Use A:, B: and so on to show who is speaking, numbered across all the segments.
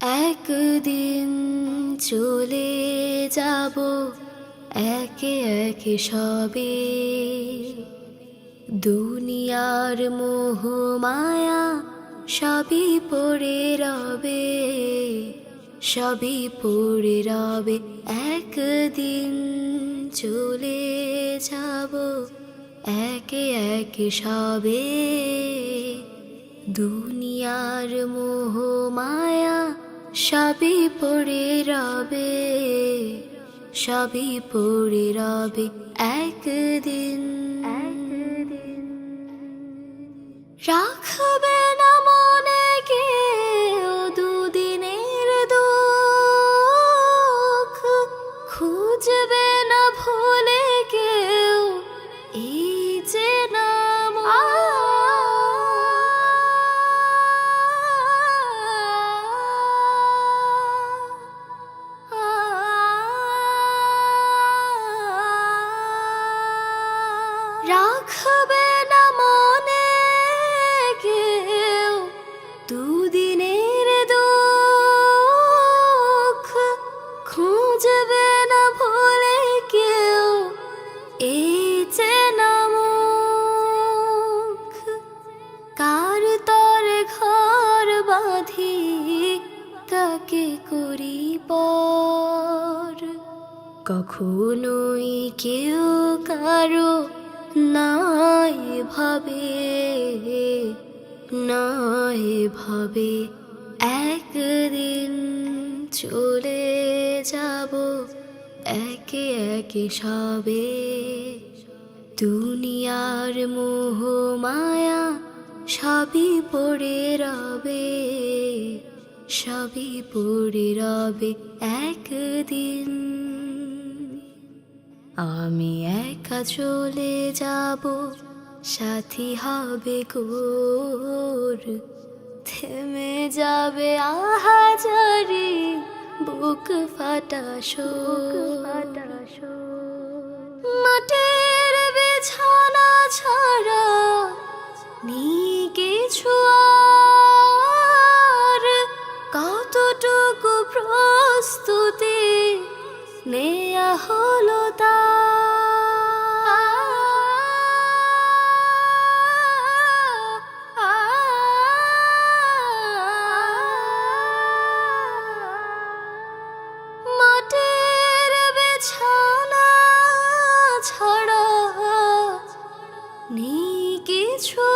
A: একদিন চলে যাব একে একে সবে। দুনিয়ার মোহ মায়া সবই পড়ে রবে, সবই পড়ে রবে। একদিন চলে যাব একে একে সবে। দুনিয়ার মোহ মায়া সবই পড়ে রবে সবই পড়ে রবে একদিন। একদিন। রাখবে রাখবে না মনে কেউ দুদিনের দুঃখ খুঁজবে না ভুলে কেউ এই যে নামুখ কার তরে ঘর বাঁধি কাকে করি পর। কখনোই কেউ কারও নাই ভাবে নাই ভাবে একদিন চলে যাব একে একে সবে। দুনিয়ার মোহ মায়া সবই পড়ে রবে, সবই পড়ে রবে একদিন। আমি একা চলে যাব, সাথী হবে গোর থেমে যাবে আহাজারি, বুক ফাটা ফাটা মাটির বিছানা ছাড়া নি কিছু আর। কতটুকু প্রস্তুতি নেয়া হলো মাটির বিছানা ছাড়া কিছু।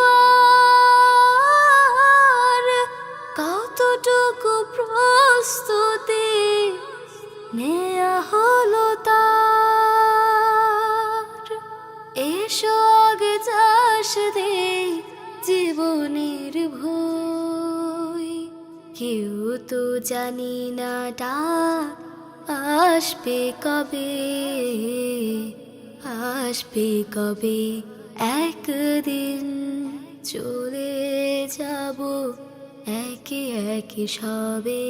A: কেউ তো জানি না ডাক আসবে কবে? আসবে কবে? একদিন চলে যাব একে একে সবে।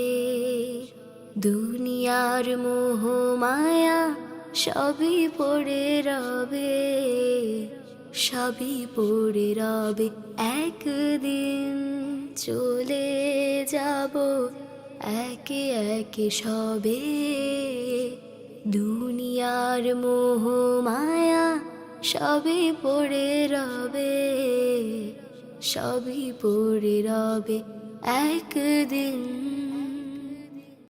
A: দুনিয়ার মোহ মায়া সবই পড়ে রবে, সবই পড়ে রবে একদিন। চলে যাব একে একে সবে। দুনিয়ার মোহ মায়া সবই পড়ে রবে, সবই পড়ে রবে একদিন।